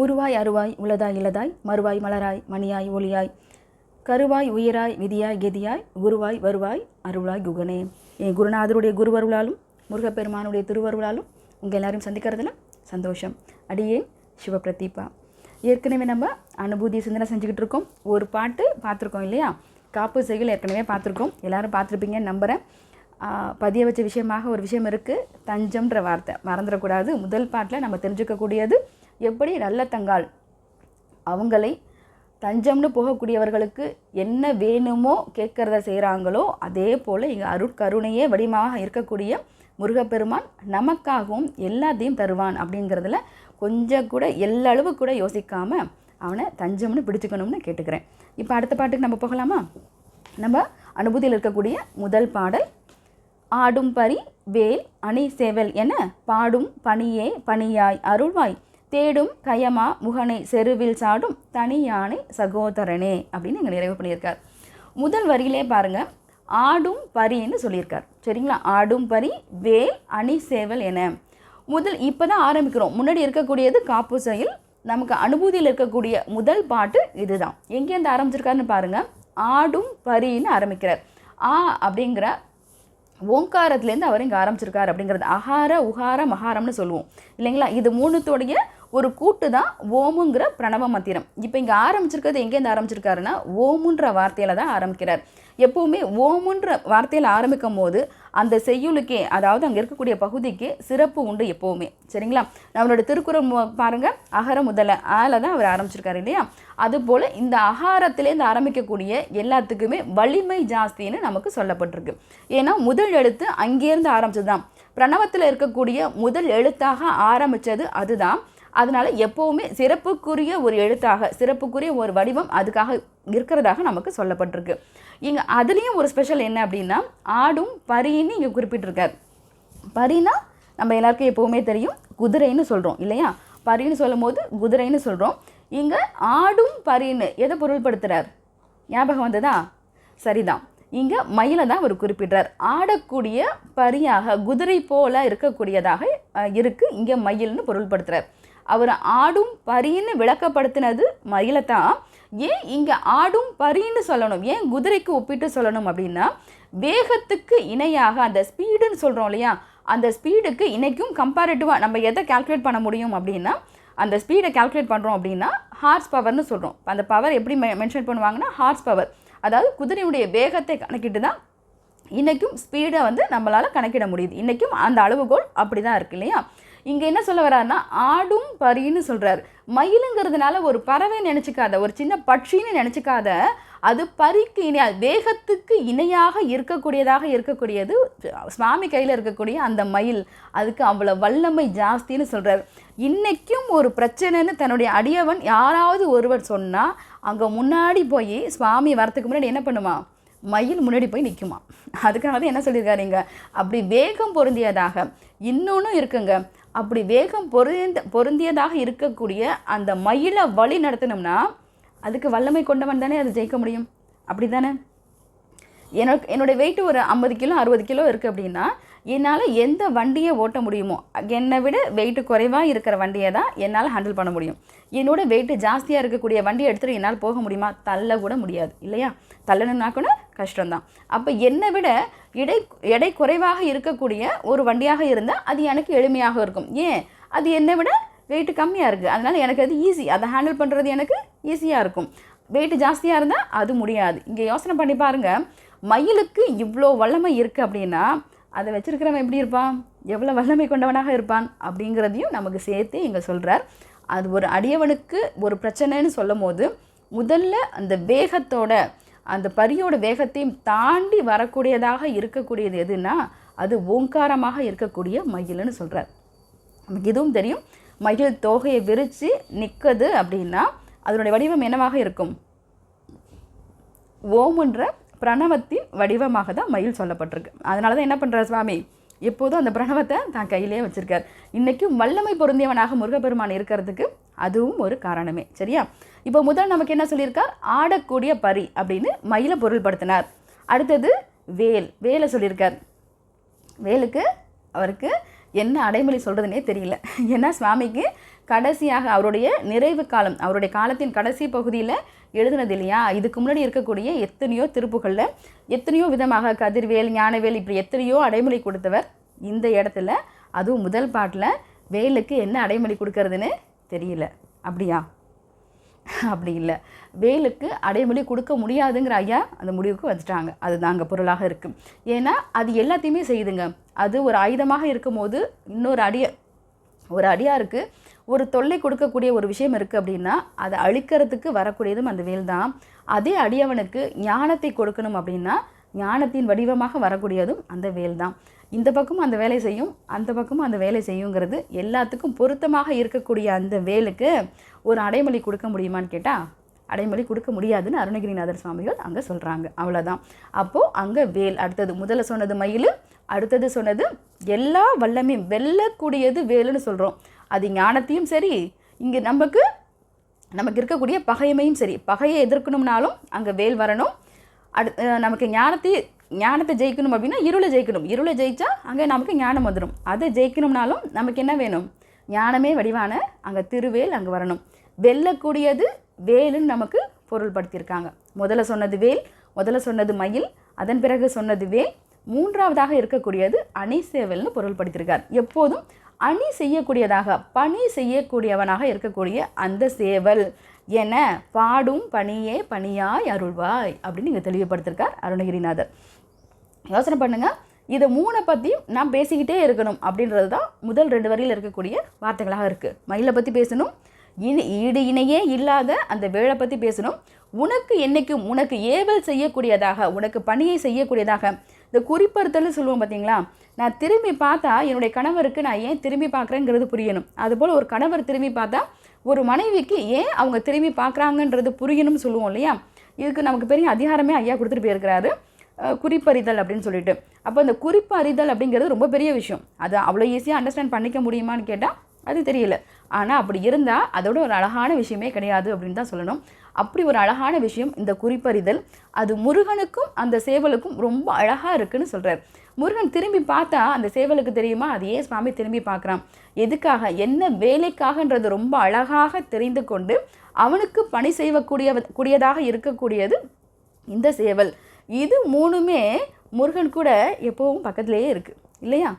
உருவாய் அருவாய் உளதாய் இளதாய் மறுவாய் மலராய் மணியாய் ஒளியாய் கருவாய் உயிராய் விதியாய் கெதியாய் குருவாய் வருவாய் அருளாய் குகனே. என் குருநாதருடைய குருவருளாலும் முருகப்பெருமானுடைய திருவருளாலும் உங்கள் எல்லாரையும் சந்திக்கிறதுல சந்தோஷம். அடியே சிவபிரதீபா ஏற்கனவே நம்ம அனுபூதி சிந்தனை செஞ்சுக்கிட்டு இருக்கோம். ஒரு பாட்டு பார்த்துருக்கோம் இல்லையா? காப்பு செய்கள் ஏற்கனவே பார்த்துருக்கோம். எல்லோரும் பார்த்துருப்பீங்கன்னு நம்புகிறேன் பதிய வச்ச விஷயமாக ஒரு விஷயம் இருக்குது தஞ்சம்ன்ற வார்த்தை. மறந்துடக்கூடாது. முதல் பாட்டில் நம்ம தெரிஞ்சுக்கக்கூடியது எப்படி நல்ல தங்கால் அவங்களை தஞ்சம்னு போகக்கூடியவர்களுக்கு என்ன வேணுமோ கேட்குறத செய்கிறாங்களோ அதே போல் இங்கே அருட்கருணையே வடிவமாக இருக்கக்கூடிய முருகப்பெருமான் நமக்காகவும் எல்லாத்தையும் தருவான் அப்படிங்கிறதுல கொஞ்சம் கூட எல்லளவு கூட யோசிக்காமல் அவனை தஞ்சம்னு பிடிச்சுக்கணும்னு கேட்டுக்கிறேன். இப்போ அடுத்த பாட்டுக்கு நம்ம போகலாமா? நம்ம அனுபூதியில் இருக்கக்கூடிய முதல் பாடல் ஆடும் பரி வேல் அணி சேவல் என பாடும் பணியே பணியாய் அருள்வாய். தேடும் கயமா முகனை செருவில் சாடும் தனி யானை சகோதரனே அப்படின்னு இங்கே நிறைவு பண்ணியிருக்கார். முதல் வரியிலே பாருங்கள் ஆடும் பரின்னு சொல்லியிருக்கார். சரிங்களா? ஆடும் பரி வேல் அணி சேவல் என. முதல் இப்போ தான் ஆரம்பிக்கிறோம். முன்னாடி இருக்கக்கூடியது காப்பு செயல் நமக்கு அனுபூதியில் இருக்கக்கூடிய முதல் பாட்டு இதுதான். எங்கேருந்து ஆரம்பிச்சிருக்காருன்னு பாருங்க ஆடும் பரின்னு ஆரம்பிக்கிறார். ஆ அப்படிங்கிற ஓங்காரத்துலேருந்து அவர் இங்கே ஆரம்பிச்சிருக்கார் அப்படிங்கிறது. அகார உகார மகாரம்னு சொல்லுவோம். இல்லைங்களா? இது மூணுத்தோடைய ஒரு கூட்டு தான் ஓமுங்கிற பிரணவ மந்திரம். இப்போ இங்கே ஆரம்பிச்சிருக்கிறது எங்கேருந்து ஆரம்பிச்சிருக்காருன்னா ஓமுன்ற வார்த்தையில் தான் ஆரம்பிக்கிறார். எப்போவுமே ஓமுன்ற வார்த்தையில் ஆரம்பிக்கும் போது அந்த செய்யுளுக்கே அதாவது அங்கே இருக்கக்கூடிய பகுதிக்கு சிறப்பு உண்டு எப்போவுமே. சரிங்களா? நம்மளோட திருக்குறள் பாருங்கள் அகர முதல ஆல தான் அவர் ஆரம்பிச்சிருக்காரு இல்லையா? அதுபோல் இந்த அகாரத்திலேருந்து ஆரம்பிக்கக்கூடிய எல்லாத்துக்குமே வலிமை ஜாஸ்தின்னு நமக்கு சொல்லப்பட்டிருக்கு. ஏன்னா முதல் எழுத்து அங்கேருந்து ஆரம்பிச்சது தான் பிரணவத்தில் இருக்கக்கூடிய முதல் எழுத்தாக ஆரம்பித்தது அதுதான். அதனால் எப்போவுமே சிறப்புக்குரிய ஒரு எழுத்தாக சிறப்புக்குரிய ஒரு வடிவம் அதுக்காக இருக்கிறதாக நமக்கு சொல்லப்பட்டிருக்கு. இங்கே அதுலேயும் ஒரு ஸ்பெஷல் என்ன அப்படின்னா ஆடும் பரின்னு இங்கே குறிப்பிட்டிருக்கார். பரினா நம்ம எல்லாருக்கும் எப்போவுமே தெரியும் குதிரைன்னு சொல்கிறோம் இல்லையா? பரின்னு சொல்லும் போது குதிரைன்னு சொல்கிறோம் இங்கே ஆடும் பரின்னு எதை பொருள்படுத்துகிறார் ஞாபகம் வந்ததா? சரிதான். இங்கே மயிலை தான் அவர் குறிப்பிடுறார். ஆடக்கூடிய பரியாக குதிரை போல இருக்கக்கூடியதாக இருக்குது இங்கே மயில்னு பொருள்படுத்துகிறார் அவர் ஆடும் பரின்னு விளக்கப்படுத்தினது மயிலை தான் ஏன் இங்கே ஆடும் பரின்னு சொல்லணும்? ஏன் குதிரைக்கு ஒப்பிட்டு சொல்லணும் அப்படின்னா வேகத்துக்கு இணையாக அந்த ஸ்பீடுன்னு சொல்கிறோம் இல்லையா? அந்த ஸ்பீடுக்கு இன்றைக்கும் கம்பேரிட்டிவாக நம்ம எதை கால்குலேட் பண்ண முடியும் அப்படின்னா அந்த ஸ்பீடை கால்குலேட் பண்ணுறோம் அப்படின்னா ஹார்ஸ் பவர்னு சொல்கிறோம் அந்த பவர் எப்படி மெ மென்ஷன் பண்ணுவாங்கன்னா ஹார்ஸ் பவர் அதாவது குதிரையுடைய வேகத்தை கணக்கிட்டு தான் இன்றைக்கும் ஸ்பீடை வந்து நம்மளால் கணக்கிட முடியுது. இன்றைக்கும் அந்த அளவுகோல் அப்படி தான் இருக்குது இல்லையா? இங்கே என்ன சொல்ல வர்றாருன்னா ஆடும் பரின்னு சொல்கிறார் மயிலுங்கிறதுனால ஒரு பறவை நினச்சிக்காத ஒரு சின்ன பட்சின்னு நினச்சிக்காத அது பரிக்கு இணையாக வேகத்துக்கு இணையாக இருக்கக்கூடியதாக இருக்கக்கூடியது சுவாமி கையில் இருக்கக்கூடிய அந்த மயில். அதுக்கு அவ்வளோ வல்லமை ஜாஸ்தின்னு சொல்கிறார் இன்றைக்கும் ஒரு பிரச்சனைன்னு தன்னுடைய அடியவன் யாராவது ஒருவர் சொன்னால் அங்கே முன்னாடி போய் சுவாமி வரத்துக்கு முன்னாடி என்ன பண்ணுமா? மயில் முன்னாடி போய் நிற்குமா அதுக்காக தான் என்ன சொல்லியிருக்காரு இங்கே? அப்படி வேகம் பொருந்தியதாக. இன்னொன்றும் இருக்குங்க. அப்படி வேகம் பொருந்த பொருந்தியதாக இருக்கக்கூடிய அந்த மயிலை வழி நடத்தினோம்னா அதுக்கு வல்லமை கொண்டவன் தானே அது ஜெயிக்க முடியும். அப்படி தானே எனக்கு என்னுடைய வெயிட் ஒரு ஐம்பது கிலோ அறுபது கிலோ இருக்குது அப்படின்னா என்னால் எந்த வண்டியை ஓட்ட முடியுமோ என்னை விட வெயிட் குறைவாக இருக்கிற வண்டியை தான் என்னால் ஹேண்டில் பண்ண முடியும். என்னோட வெயிட் ஜாஸ்தியாக இருக்கக்கூடிய வண்டியை எடுத்துகிட்டு என்னால் போக முடியுமா? தள்ள கூட முடியாது இல்லையா? தள்ளணுன்னா கூட கஷ்டம்தான். அப்போ என்னை விட இடை எடை குறைவாக இருக்கக்கூடிய ஒரு வண்டியாக இருந்தால் அது எனக்கு எளிமையாக இருக்கும். ஏன்? அது என்னை விட வெயிட் கம்மியாக இருக்குது அதனால் எனக்கு அது ஈஸி அதை ஹேண்டில் பண்ணுறது எனக்கு ஈஸியாக இருக்கும். வெயிட் ஜாஸ்தியாக இருந்தால் அது முடியாது. இங்கே யோசனை பண்ணி பாருங்கள் மயிலுக்கு இவ்வளோ வல்லமை இருக்குது அப்படின்னா அதை வச்சுருக்கிறவன் எப்படி இருப்பான்? எவ்வளோ வல்லமை கொண்டவனாக இருப்பான்? அப்படிங்கிறதையும் நமக்கு சேர்த்து இங்கே சொல்கிறார் அது ஒரு அடியவனுக்கு ஒரு பிரச்சனைன்னு சொல்லும் போது முதல்ல அந்த வேகத்தோட அந்த பரியோட வேகத்தையும் தாண்டி வரக்கூடியதாக இருக்கக்கூடியது எதுனா அது ஓங்காரமாக இருக்கக்கூடிய மயில்னு சொல்கிறார் நமக்கு இதுவும் தெரியும். மயில் தோகையை விரித்து நிற்குது அப்படின்னா அதனுடைய வடிவம் என்னவாக இருக்கும்? ஓமுன்ற பிரணவத்தின் வடிவமாக தான் மயில் சொல்லப்பட்டிருக்கு. அதனால தான் என்ன பண்ணுறார் சுவாமி? எப்போதும் அந்த பிரணவத்தை தான் கையிலே வச்சுருக்கார். இன்றைக்கும் வல்லமை பொருந்தியவனாக முருகப்பெருமான் இருக்கிறதுக்கு அதுவும் ஒரு காரணமே. சரியா? இப்போ முதல் நமக்கு என்ன சொல்லியிருக்கார்? ஆடக்கூடிய பரி அப்படின்னு மயிலை பொருள்படுத்தினார். அடுத்தது வேல். வேலை சொல்லியிருக்கார். வேலுக்கு அவருக்கு என்ன அடைமொழி சொல்கிறதுனே தெரியல. ஏன்னா சுவாமிக்கு கடைசியாக அவருடைய நிறைவு காலம் அவருடைய காலத்தின் கடைசி பகுதியில் எழுதுனது இல்லையா? இதுக்கு முன்னாடி இருக்கக்கூடிய எத்தனையோ திருப்புகளில் எத்தனையோ விதமாக கதிர்வேல் ஞானவேல் இப்படி எத்தனையோ அடைமொழி கொடுத்தவர் இந்த இடத்துல. அதுவும் முதல் பாட்டில் வேலுக்கு என்ன அடைமொழி கொடுக்கறதுன்னு தெரியல. அப்படியா? அப்படி இல்லை. வேலுக்கு அடைமொழி கொடுக்க முடியாதுங்கிற ஐயா அந்த முடிவுக்கு வந்துட்டாங்க. அதுதான் அங்கே பொருளாக இருக்குது ஏன்னா அது எல்லாத்தையுமே செய்யுதுங்க. அது ஒரு ஆயுதமாக இருக்கும்போது இன்னொரு அடிய ஒரு அடியாருக்கு ஒரு தொல்லை கொடுக்கக்கூடிய ஒரு விஷயம் இருக்குது அப்படின்னா அதை அழிக்கிறதுக்கு வரக்கூடியதும் அந்த வேல் தான். அதே அடியவனுக்கு ஞானத்தை கொடுக்கணும் அப்படின்னா ஞானத்தின் வடிவமாக வரக்கூடியதும் அந்த வேல் தான். இந்த பக்கமும் அந்த வேலை செய்யும் அந்த பக்கமும் அந்த வேலை செய்யுங்கிறது எல்லாத்துக்கும் பொருத்தமாக இருக்கக்கூடிய அந்த வேலுக்கு ஒரு அடைமொழி கொடுக்க முடியுமான்னு கேட்டால் அடைமொழி கொடுக்க முடியாதுன்னு அருணகிரிநாதர் சுவாமிகள் அங்கே சொல்கிறாங்க அவ்வளோதான் அப்போது அங்கே வேல் அடுத்தது முதல்ல சொன்னது மயில் அடுத்தது சொன்னது எல்லா வல்லமையும் வெல்லக்கூடியது வேலுன்னு சொல்கிறோம் அது ஞானத்தையும் சரி இங்கே நமக்கு நமக்கு இருக்கக்கூடிய பகைமையும் சரி பகையை எதிர்க்கணும்னாலும் அங்கே வேல் வரணும். அடு நமக்கு ஞானத்தை ஞானத்தை ஜெயிக்கணும் அப்படின்னா இருளை ஜெயிக்கணும். இருளை ஜெயித்தா அங்கே நமக்கு ஞானம் வந்துடும் அதை ஜெயிக்கணும்னாலும் நமக்கு என்ன வேணும்? ஞானமே வடிவான அங்கே திருவேல் அங்கே வரணும். வெல்லக்கூடியது வேலுன்னு நமக்கு பொருள்படுத்தியிருக்காங்க. முதல்ல சொன்னது வேல் முதல்ல சொன்னது மயில் அதன் பிறகு சொன்னது வேல் மூன்றாவதாக இருக்கக்கூடியது அணி சேவல்னு பொருள்படுத்தியிருக்கார். எப்போதும் அணி செய்யக்கூடியதாக பணி செய்யக்கூடியவனாக இருக்கக்கூடிய அந்த சேவல் என பாடும் பணியே பணியாய் அருள்வாய் அப்படின்னு இங்கே தெளிவுபடுத்திருக்கார் அருணகிரிநாதர். யோசனை பண்ணுங்கள் இதை மூணை பற்றியும் நான் பேசிக்கிட்டே இருக்கணும் அப்படின்றது தான் முதல் ரெண்டு வரியில் இருக்கக்கூடிய வார்த்தைகளாக இருக்குது மயிலை பற்றி பேசணும். இனி ஈடு இணையே இல்லாத அந்த வேலை பற்றி பேசணும். உனக்கு என்னைக்கும் உனக்கு ஏவல் செய்யக்கூடியதாக உனக்கு பணியை செய்யக்கூடியதாக இந்த குறிப்பறுத்தல்னு சொல்லுவோம் பார்த்தீங்களா நான் திரும்பி பார்த்தா என்னுடைய கணவருக்கு நான் ஏன் திரும்பி பார்க்குறேங்கிறது புரியணும். அதுபோல் ஒரு கணவர் திரும்பி பார்த்தா ஒரு மனைவிக்கு ஏன் அவங்க திரும்பி பார்க்குறாங்கன்றது புரியணும்னு சொல்லுவோம் இல்லையா? இதுக்கு நமக்கு பெரிய அதிகாரமே ஐயா கொடுத்துட்டு போயிருக்கிறாரு. குறிப்பறிதல் அப்படின்னு சொல்லிட்டு. அப்போ இந்த குறிப்பறிதல் அப்படிங்கிறது ரொம்ப பெரிய விஷயம். அது அவ்வளோ ஈஸியாக அண்டர்ஸ்டாண்ட் பண்ணிக்க முடியுமான்னு கேட்டால் அது தெரியல. ஆனால் அப்படி இருந்தால் அதோட ஒரு அழகான விஷயமே கிடையாது அப்படின்னு தான் சொல்லணும். அப்படி ஒரு அழகான விஷயம் இந்த குறிப்பறிதல் அது முருகனுக்கும் அந்த சேவலுக்கும் ரொம்ப அழகாக இருக்குன்னு சொல்கிறார் முருகன் திரும்பி பார்த்தா அந்த சேவலுக்கு தெரியுமா? அது ஏன் சுவாமி திரும்பி பார்க்குறான்? எதுக்காக? என்ன வேலைக்காகன்றது ரொம்ப அழகாக தெரிந்து கொண்டு அவனுக்கு பணி செய்யக்கூடிய கூடியதாக இருக்கக்கூடியது இந்த சேவல். இது மூணுமே முருகன் கூட எப்போவும் பக்கத்துலேயே இருக்குது இல்லையா?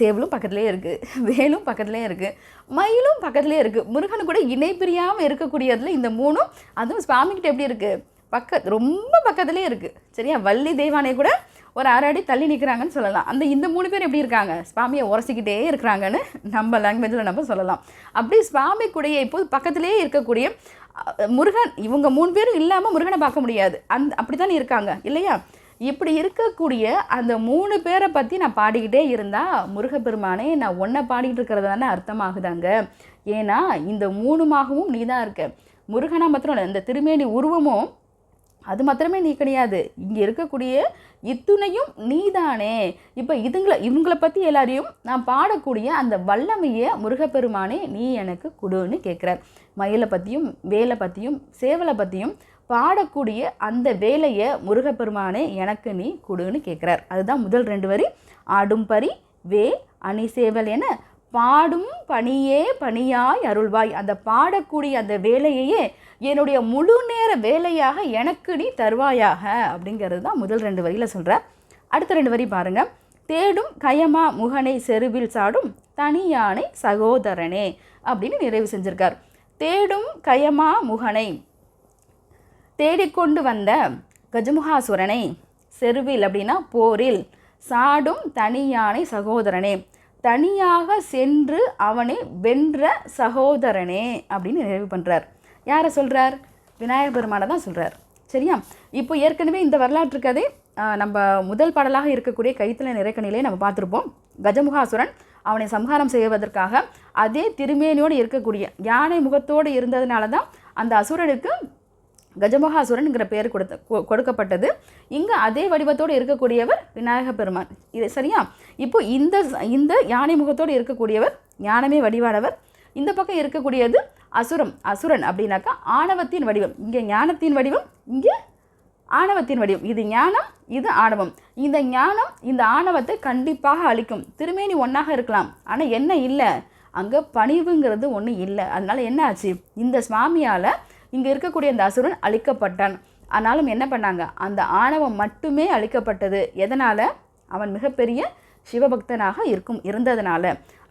சேவலும் பக்கத்துலேயே இருக்குது வேலும் பக்கத்துலேயே இருக்குது மயிலும் பக்கத்துலேயே இருக்குது முருகன் கூட இணை பிரியாமல் இந்த மூணும் அதுவும் சுவாமிகிட்ட எப்படி இருக்குது பக்க ரொம்ப பக்கத்துலேயே இருக்குது சரியா? வள்ளி தெய்வானை கூட ஒரு அரை அடி தள்ளி நிற்கிறாங்கன்னு சொல்லலாம். அந்த இந்த மூணு பேர் எப்படி இருக்காங்க? சுவாமியை உரசிக்கிட்டே இருக்கிறாங்கன்னு நம்ம லாங்குவேஜில் நம்ம சொல்லலாம். அப்படி சுவாமி கூடயே இப்போது பக்கத்திலேயே இருக்கக்கூடிய முருகன் இவங்க மூணு பேரும் இல்லாமல் முருகனை பார்க்க முடியாது. அந் அப்படி தானே இருக்காங்க இல்லையா? இப்படி இருக்கக்கூடிய அந்த மூணு பேரை பற்றி நான் பாடிக்கிட்டே இருந்தால் முருகப்பெருமானே நான் ஒன்றை பாடிக்கிட்டு இருக்கிறது தானே அர்த்தமாகுதாங்க. ஏன்னா இந்த மூணுமாகவும் நீ தான் இருக்க. முருகனா மாத்திரம் இல்லை இந்த திருமேனி உருவமும் அது மாத்திரமே நீ கிடையாது. இங்கே இருக்கக்கூடிய இத்துணையும் நீதானே. இப்போ இதுங்களை இவங்களை பற்றி எல்லாரையும் நான் பாடக்கூடிய அந்த வல்லமையை முருகப்பெருமானே நீ எனக்கு கொடுன்னு கேட்குறார் மயிலை பற்றியும் வேலை பற்றியும் சேவலை பற்றியும் பாடக்கூடிய அந்த வேலையை முருகப்பெருமானே எனக்கு நீ கொடுன்னு கேட்குறார் அதுதான் முதல் ரெண்டு வரி. ஆடும் பரி வே அணி சேவல் என பாடும் பணியே பணியாய் அருள்வாய். அந்த பாடக்கூடிய அந்த வேலையையே என்னுடைய முழு நேர வேலையாக எனக்கு நீ தருவாயாக அப்படிங்கிறது தான் முதல் ரெண்டு வரியில் சொல்கிறார் அடுத்த ரெண்டு வரி பாருங்க. தேடும் கயமா முகனை செருவில் சாடும் தனியானை சகோதரனே அப்படின்னு நிறைவு செஞ்சுருக்கார். தேடும் கயமா முகனை தேடிக்கொண்டு வந்த கஜமுகாசுரனை செருவில் அப்படின்னா போரில் சாடும் தனியானை சகோதரனே தனியாக சென்று அவனை வென்ற சகோதரனே அப்படின்னு நிறைவு பண்ணுறார் யாரை சொல்கிறார் விநாயகர் பெருமானை தான் சொல்கிறார் சரியா? இப்போ ஏற்கனவே இந்த வரலாற்று கதை நம்ம முதல் பாடலாக இருக்கக்கூடிய கைத்தல நிறைக்கணிலே நம்ம பார்த்துருப்போம். கஜமுகாசுரன் அவனை சம்ஹாரம் செய்வதற்காக அதே திருமேனியோடு இருக்கக்கூடிய யானை முகத்தோடு இருந்ததுனால தான் அந்த அசுரனுக்கு கஜமகாசுரன்ங்கிற பெயர் கொடுத்த கொ- கொடுக்கப்பட்டது. இங்கே அதே வடிவத்தோடு இருக்கக்கூடியவர் விநாயக பெருமான். இது சரியா? இப்போ இந்த இந்த யானை முகத்தோடு இருக்கக்கூடியவர் ஞானமே வடிவானவர். இந்த பக்கம் இருக்கக்கூடியது அசுரம் அசுரன் அப்படின்னாக்கா ஆணவத்தின் வடிவம். இங்கே ஞானத்தின் வடிவம் இங்கே ஆணவத்தின் வடிவம். இது ஞானம் இது ஆணவம். இந்த ஞானம் இந்த ஆணவத்தை கண்டிப்பாக அழிக்கும் திருமேனி ஒன்றாக இருக்கலாம். ஆனால் என்ன இல்லை? அங்கே பணிவுங்கிறது ஒன்றும் இல்லை. அதனால் என்ன ஆச்சு? இந்த சுவாமியால் இங்கே இருக்கக்கூடிய அந்த அசுரன் அழிக்கப்பட்டான். ஆனாலும் என்ன பண்ணாங்க? அந்த ஆணவம் மட்டுமே அழிக்கப்பட்டது. எதனால்? அவன் மிகப்பெரிய சிவபக்தனாக இருக்கும் இருந்ததுனால.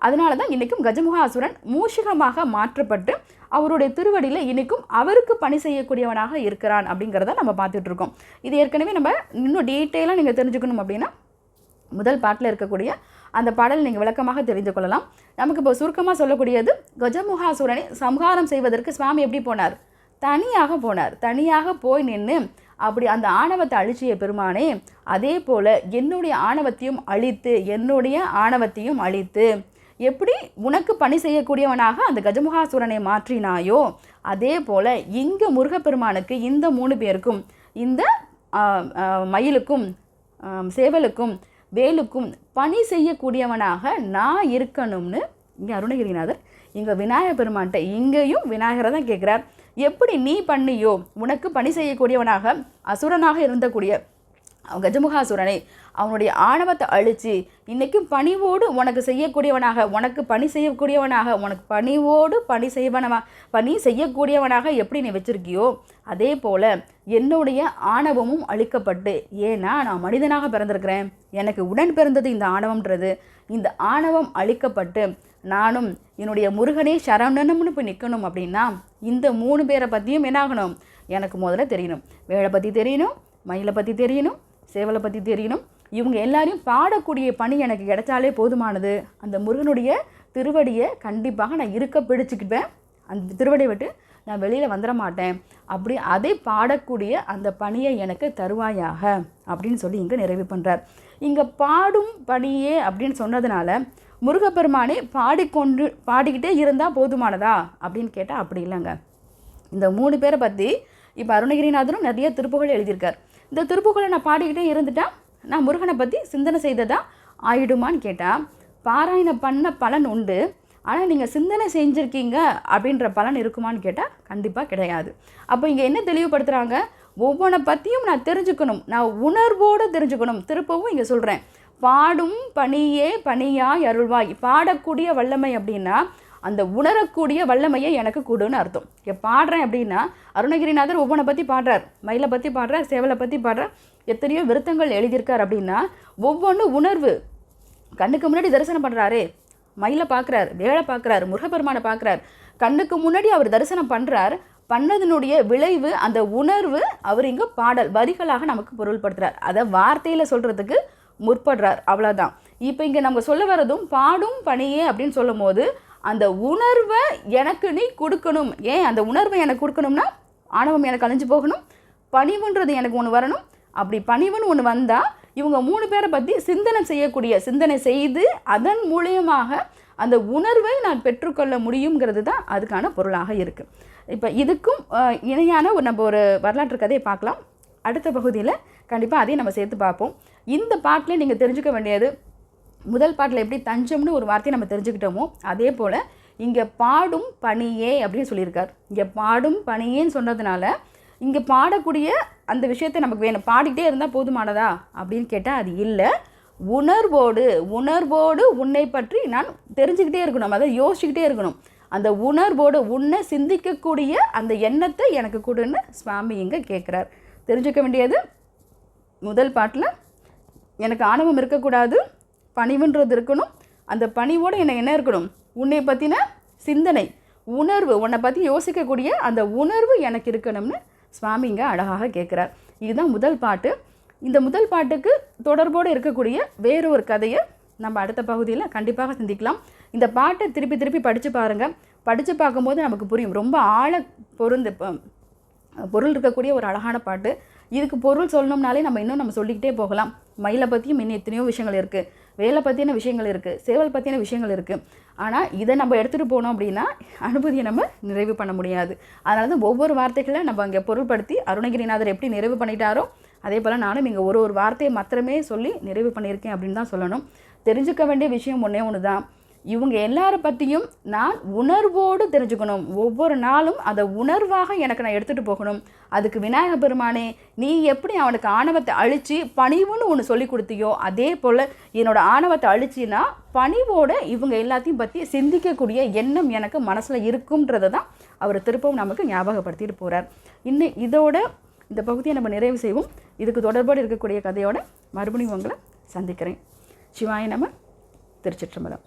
அதனால தான் இன்றைக்கும் கஜமுகாசுரன் மூஷிகமாக மாற்றப்பட்டு அவருடைய திருவடியில் இன்றைக்கும் அவருக்கு பணி செய்யக்கூடியவனாக இருக்கிறான் அப்படிங்கிறத நம்ம பார்த்துட்ருக்கோம் இது ஏற்கனவே நம்ம இன்னும் டீட்டெயிலாக நீங்கள் தெரிஞ்சுக்கணும் அப்படின்னா முதல் பாட்டில் இருக்கக்கூடிய அந்த பாடல் நீங்கள் விளக்கமாக தெரிந்து கொள்ளலாம். நமக்கு இப்போ சுருக்கமாக சொல்லக்கூடியது கஜமுகாசுரனை சம்ஹாரம் செய்வதற்கு சுவாமி எப்படி போனார்? தனியாக போனார். தனியாக போய் நின்று அப்படி அந்த ஆணவத்தை அழிச்சிய பெருமானே அதே போல் என்னுடைய ஆணவத்தையும் அழித்து என்னுடைய ஆணவத்தையும் அழித்து எப்படி உனக்கு பணி செய்யக்கூடியவனாக அந்த கஜமுகாசுரனை மாற்றினாயோ அதே போல் இங்கே முருகப்பெருமானுக்கு இந்த மூணு பேருக்கும் இந்த மயிலுக்கும் சேவலுக்கும் வேலுக்கும் பணி செய்யக்கூடியவனாக நான் இருக்கணும்னு இங்கே அருணகிரிநாதர் இங்கே விநாயகர் பெருமான்கிட்ட இங்கேயும் விநாயகரை தான் கேட்குறார் எப்படி நீ பண்ணியோ உனக்கு பணி செய்யக்கூடியவனாக அசுரனாக இருந்தக்கூடிய கஜமுகாசுரனை அவனுடைய ஆணவத்தை அழித்து இன்றைக்கும் பணிவோடு உனக்கு செய்யக்கூடியவனாக உனக்கு பணி செய்யக்கூடியவனாக உனக்கு பணிவோடு பணி செய்வனவா பணி செய்யக்கூடியவனாக எப்படி நீ வச்சிருக்கியோ அதே போல் என்னுடைய ஆணவமும் அழிக்கப்பட்டு ஏன்னா நான் மனிதனாக பிறந்திருக்கிறேன். எனக்கு உடன் பிறந்தது இந்த ஆணவம்ன்றது. இந்த ஆணவம் அழிக்கப்பட்டு நானும் என்னுடைய முருகனே சரணம்னு போய் நிற்கணும் அப்படின்னா இந்த மூணு பேரை பற்றியும் என்னாகணும்? எனக்கு முதல்ல தெரியணும். வேலை பற்றி தெரியணும் மயிலை பற்றி தெரியணும் சேவலை பற்றி தெரியணும். இவங்க எல்லாரையும் பாடக்கூடிய பணி எனக்கு கிடைச்சாலே போதுமானது. அந்த முருகனுடைய திருவடியை கண்டிப்பாக நான் இருக்க பிடிச்சிக்கிட்டேன் அந்த திருவடியை விட்டு நான் வெளியில் வந்துட மாட்டேன். அப்படி அதை பாடக்கூடிய அந்த பணியை எனக்கு தருவாயாக அப்படின்னு சொல்லி இங்கே நிறைவு பண்ணுறார் இங்கே பாடும் பணியே அப்படின்னு சொன்னதுனால முருகப்பெருமானே பாடிக்கொண்டு பாடிக்கிட்டே இருந்தால் போதுமானதா? அப்படின்னு கேட்டால் அப்படி இல்லைங்க. இந்த மூணு பேரை பற்றி இப்போ அருணகிரிநாதரும் நிறைய திருப்புகள் எழுதியிருக்கார். இந்த திருப்புகளை நான் பாடிக்கிட்டே இருந்துட்டா நான் முருகனை பற்றி சிந்தனை செய்ததா ஆயிடுமான்னு கேட்டால் பாராயணம் பண்ண பலன் உண்டு. ஆனால் நீங்கள் சிந்தனை செஞ்சுருக்கீங்க அப்படின்ற பலன் இருக்குமான்னு கேட்டால் கண்டிப்பாக கிடையாது. அப்போ இங்கே என்ன தெளிவுபடுத்துகிறாங்க ஒவ்வொன்றை பற்றியும் நான் தெரிஞ்சுக்கணும். நான் உணர்வோடு தெரிஞ்சுக்கணும். திருப்பவும் இங்கே சொல்கிறேன் பாடும் பணியே பணியாய் அருள்வாய். பாடக்கூடிய வல்லமை அப்படின்னா அந்த உணரக்கூடிய வல்லமையை எனக்கு கொடுன்னு அர்த்தம். இப்போ பாடுறேன் அப்படின்னா அருணகிரிநாதர் ஒவ்வொன்றை பற்றி பாடுறார். மயிலை பற்றி பாடுறார் சேவலை பற்றி பாடுறார். எத்தனையோ விருத்தங்கள் எழுதியிருக்கார் அப்படின்னா ஒவ்வொன்று உணர்வு. கண்ணுக்கு முன்னாடி தரிசனம் பண்ணுறாரே மயிலை பார்க்குறார் வேலை பார்க்குறாரு முருகப்பெருமானை பார்க்குறார் கண்ணுக்கு முன்னாடி அவர் தரிசனம் பண்ணுறார் பண்ணதனுடைய விளைவு அந்த உணர்வு அவர் இங்கே பாடல் வரிகளாக நமக்கு பொருள்படுத்துகிறார் அதை வார்த்தையில் சொல்கிறதுக்கு முற்படுறார். அவ்வளோதான் இப்போ இங்கே நம்ம சொல்ல வர்றதும் பாடும் பணியே அப்படின்னு சொல்லும் போது அந்த உணர்வை எனக்கு நீ கொடுக்கணும். ஏன் அந்த உணர்வை எனக்கு கொடுக்கணும்னா ஆணவம் எனக்கு அழிஞ்சு போகணும் பணிவுன்றது எனக்கு ஒன்று வரணும். அப்படி பணிவுன்னு ஒன்று வந்தால் இவங்க மூணு பேரை பற்றி சிந்தனை செய்யக்கூடிய சிந்தனை செய்து அதன் மூலியமாக அந்த உணர்வை நான் பெற்றுக்கொள்ள முடியுங்கிறது தான் அதுக்கான பொருளாக இருக்குது இப்போ இதுக்கும் இணையான ஒரு நம்ம ஒரு வரலாற்று கதையை பார்க்கலாம். அடுத்த பகுதியில் கண்டிப்பாக அதையும் நம்ம சேர்த்து பார்ப்போம். இந்த பாட்டில் நீங்கள் தெரிஞ்சுக்க வேண்டியது முதல் பாட்டில் எப்படி தஞ்சம்னு ஒரு வார்த்தையை நம்ம தெரிஞ்சுக்கிட்டோமோ அதே போல் இங்கே பாடும் பணியே அப்படின்னு சொல்லியிருக்கார். இங்கே பாடும் பணியேன்னு சொன்னதுனால இங்கே பாடக்கூடிய அந்த விஷயத்தை நமக்கு வேணும். பாடிக்கிட்டே இருந்தால் போதுமானதா அப்படின்னு கேட்டால் அது இல்லை. உணர்வோடு உணர்வோடு உன்னை பற்றி நான் தெரிஞ்சுக்கிட்டே இருக்கணும். அதை யோசிச்சுக்கிட்டே இருக்கணும். அந்த உணர்வோடு உன்னை சிந்திக்கக்கூடிய அந்த எண்ணத்தை எனக்கு கொடுன்னு சுவாமி இங்கே கேட்குறார் தெரிஞ்சுக்க வேண்டியது முதல் பாட்டில் எனக்கு ஆணவம் இருக்கக்கூடாது பணிவுன்றது இருக்கணும். அந்த பணிவோடு என்னை என்ன இருக்கணும்? உன்னை பற்றின சிந்தனை உணர்வு உன்னை பற்றி யோசிக்கக்கூடிய அந்த உணர்வு எனக்கு இருக்கணும்னு சுவாமிங்க அழகாக கேட்குறார் இதுதான் முதல் பாட்டு. இந்த முதல் பாட்டுக்கு தொடர்போடு இருக்கக்கூடிய வேறு ஒரு கதையை நம்ம அடுத்த பகுதியில் கண்டிப்பாக சிந்திக்கலாம். இந்த பாட்டை திருப்பி திருப்பி படித்து பாருங்கள் படித்து பார்க்கும்போது நமக்கு புரியும். ரொம்ப ஆழ பொருந்து பொருள் இருக்கக்கூடிய ஒரு அழகான பாட்டு. இதுக்கு பொருள் சொல்லணும்னாலே நம்ம இன்னும் நம்ம சொல்லிக்கிட்டே போகலாம். மயிலை பற்றியும் இன்னும் எத்தனையோ விஷயங்கள் இருக்குது வேலை பற்றின விஷயங்கள் இருக்குது சேவல் பற்றின விஷயங்கள் இருக்குது ஆனால் இதை நம்ம எடுத்துகிட்டு போனோம் அப்படின்னா அனுபூதியை நம்ம நிறைவு பண்ண முடியாது. அதனால தான் ஒவ்வொரு வார்த்தைகளை நம்ம அங்கே பொருள்படுத்தி அருணகிரிநாதர் எப்படி நிறைவு பண்ணிட்டாரோ அதே போல் நானும் இங்கே ஒரு ஒரு வார்த்தையை மாத்திரமே சொல்லி நிறைவு பண்ணியிருக்கேன் அப்படின்னு தான் சொல்லணும். தெரிஞ்சுக்க வேண்டிய விஷயம் ஒன்றே ஒன்று தான் இவங்க எல்லாரை பற்றியும் நான் உணர்வோடு தெரிஞ்சுக்கணும். ஒவ்வொரு நாளும் அதை உணர்வாக எனக்கு நான் எடுத்துகிட்டு போகணும். அதுக்கு விநாயக பெருமானே நீ எப்படி அவனுக்கு ஆணவத்தை அழித்து பணிவுன்னு ஒன்று சொல்லி கொடுத்தியோ அதே போல் என்னோட ஆணவத்தை அழிச்சின்னா பணிவோடு இவங்க எல்லாத்தையும் பற்றி சிந்திக்கக்கூடிய எண்ணம் எனக்கு மனசில் இருக்கும்ன்றதை தான் அவர் திருப்பவும் நமக்கு ஞாபகப்படுத்திட்டு போகிறார் இன்னும் இதோட இந்த பகுதியை நம்ம நிறைவு செய்வோம். இதுக்கு தொடர்போடு இருக்கக்கூடிய கதையோட மறுபடியும் உங்களை சந்திக்கிறேன். சிவாய நம திருச்சிற்றம்பலம்.